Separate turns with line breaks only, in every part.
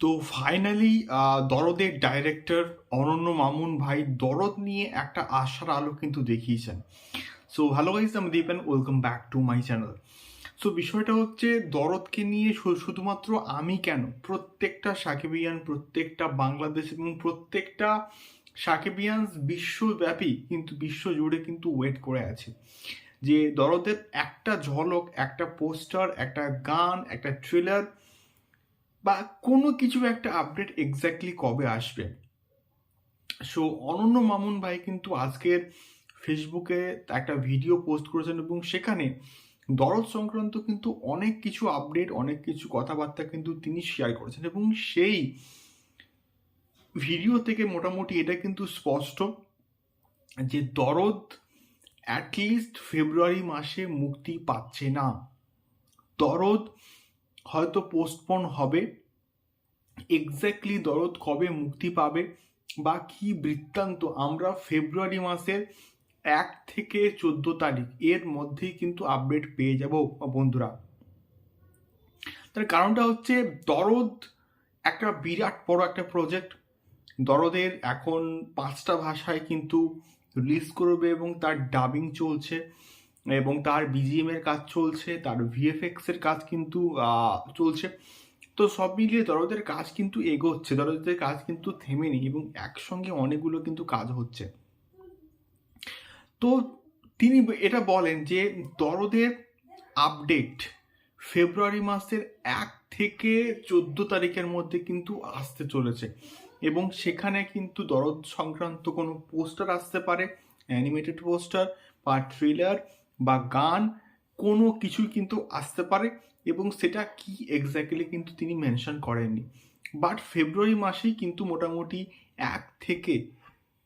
তো finally দরদের director অনন্য মামুন ভাই দরদ নিয়ে একটা আশার আলো কিন্তু দেখিয়েছেন। সো হ্যালো গাইজ আমি Dipen welcome back to my channel so বিষয়টা হচ্ছে দরদকে নিয়ে শুধুমাত্র আমি কেন? প্রত্যেকটা সাকিবিয়ান, প্রত্যেকটা বাংলাদেশ এবং প্রত্যেকটা সাকিবিয়ানস বিশ্বব্যাপী কিন্তু বিশ্ব জুড়ে কিন্তু ওয়েট করে আছে। যে দরদের একটা ঝলক, একটা পোস্টার একটা গান, একটা ট্রেলার বা কোনো কিছু একটা আপডেট এক্স্যাক্টলি কবে আসবে? সো অনন্য মামুন ভাই কিন্তু আজকের ফেসবুকে একটা ভিডিও পোস্ট করেছেন এবং সেখানে দরদ সংক্রান্ত কিন্তু অনেক কিছু আপডেট অনেক কিছু কথাবার্তা কিন্তু তিনি শেয়ার করেছেন এবং সেই ভিডিও থেকে মোটামুটি এটা কিন্তু স্পষ্ট যে দরদ অ্যাটলিস্ট ফেব্রুয়ারি মাসে মুক্তি পাচ্ছে না। দরদ হয়তো পোস্টপোন হবে। এক্স্যাক্টলি দরদ কবে মুক্তি পাবে বা কি বৃত্তান্ত আমরা ফেব্রুয়ারি মাসের এক থেকে চোদ্দ তারিখ এর মধ্যেই কিন্তু আপডেট পেয়ে যাব বন্ধুরা। তার কারণটা হচ্ছে দরদ একটা বিরাট বড় একটা প্রজেক্ট দরদের এখন পাঁচটা ভাষায় কিন্তু রিলিজ করবে এবং তার ডাবিং চলছে। এবং তার বিজিএম এর কাজ চলছে, তার ভিএফএক্স এর কাজ কিন্তু চলছে। তো সব মিলিয়ে দরদের কাজ কিন্তু এগোচ্ছে, দরদের কাজ কিন্তু থেমে নেই এবং একসঙ্গে অনেকগুলো কিন্তু কাজ হচ্ছে। তো তিনি এটা বলেন যে দরদের আপডেট ফেব্রুয়ারি মাসের এক থেকে চোদ্দ তারিখের মধ্যে কিন্তু আসতে চলেছে এবং সেখানে কিন্তু দরদ সংক্রান্ত কোনো পোস্টার আসতে পারে, অ্যানিমেটেড পোস্টার বা ট্রেলার বা গান কোনো কিছুই কিন্তু আসতে পারে এবং সেটা কি এক্স্যাক্টলি কিন্তু তিনি মেনশন করেননি। বাট ফেব্রুয়ারি মাসেই কিন্তু মোটামুটি এক থেকে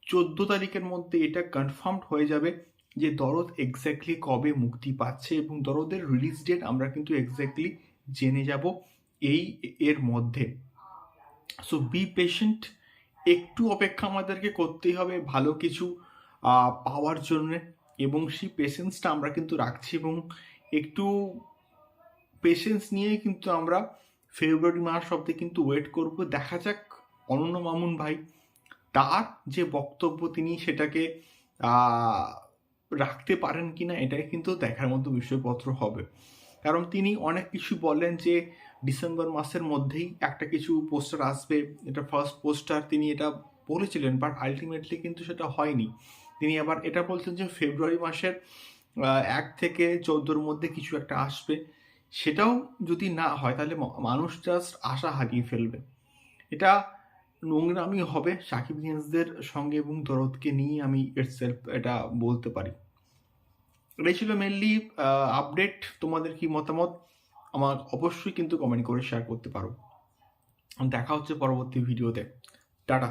চোদ্দ তারিখের মধ্যে এটা কনফার্মড হয়ে যাবে যে দরদ এক্স্যাক্টলি কবে মুক্তি পাচ্ছে এবং দরদের রিলিজ ডেট আমরা কিন্তু এক্স্যাক্টলি জেনে যাব এই এর মধ্যে। সো বি পেশেন্ট একটু অপেক্ষা আমাদেরকে করতেই হবে, ভালো কিছু পাওয়ার জন্য। এবং সেই পেশেন্সটা আমরা কিন্তু রাখছি এবং একটু পেশেন্স নিয়ে কিন্তু আমরা ফেব্রুয়ারি মাস অব্দি কিন্তু ওয়েট করব। দেখা যাক, অনন্য মামুন ভাই, তার যে বক্তব্য তিনি সেটাকে রাখতে পারেন কি না এটাই কিন্তু দেখার মতো বিষয়পত্র হবে। কারণ তিনি অনেক কিছু বলেন যে ডিসেম্বর মাসের মধ্যেই একটা কিছু পোস্টার আসবে। এটা ফার্স্ট পোস্টার তিনি এটা বলেছিলেন বাট আলটিমেটলি কিন্তু সেটা হয়নি। তিনি আবার এটা বলছেন যে ফেব্রুয়ারি মাসের এক থেকে চোদ্দোর মধ্যে কিছু একটা আসবে। সেটাও যদি না হয়, তাহলে মানুষ জাস্ট আশা হারিয়ে ফেলবে। এটা নোংরামি হবে সাকিব গেন্সদের সঙ্গে এবং দরদকে নিয়ে আমি ইটসেলফ এটা বলতে পারি। এটাই ছিল মেনলি আপডেট তোমাদের কি মতামত? আমার অবশ্যই কিন্তু কমেন্ট করে শেয়ার করতে পারো। দেখা হচ্ছে পরবর্তী ভিডিওতে টাটা।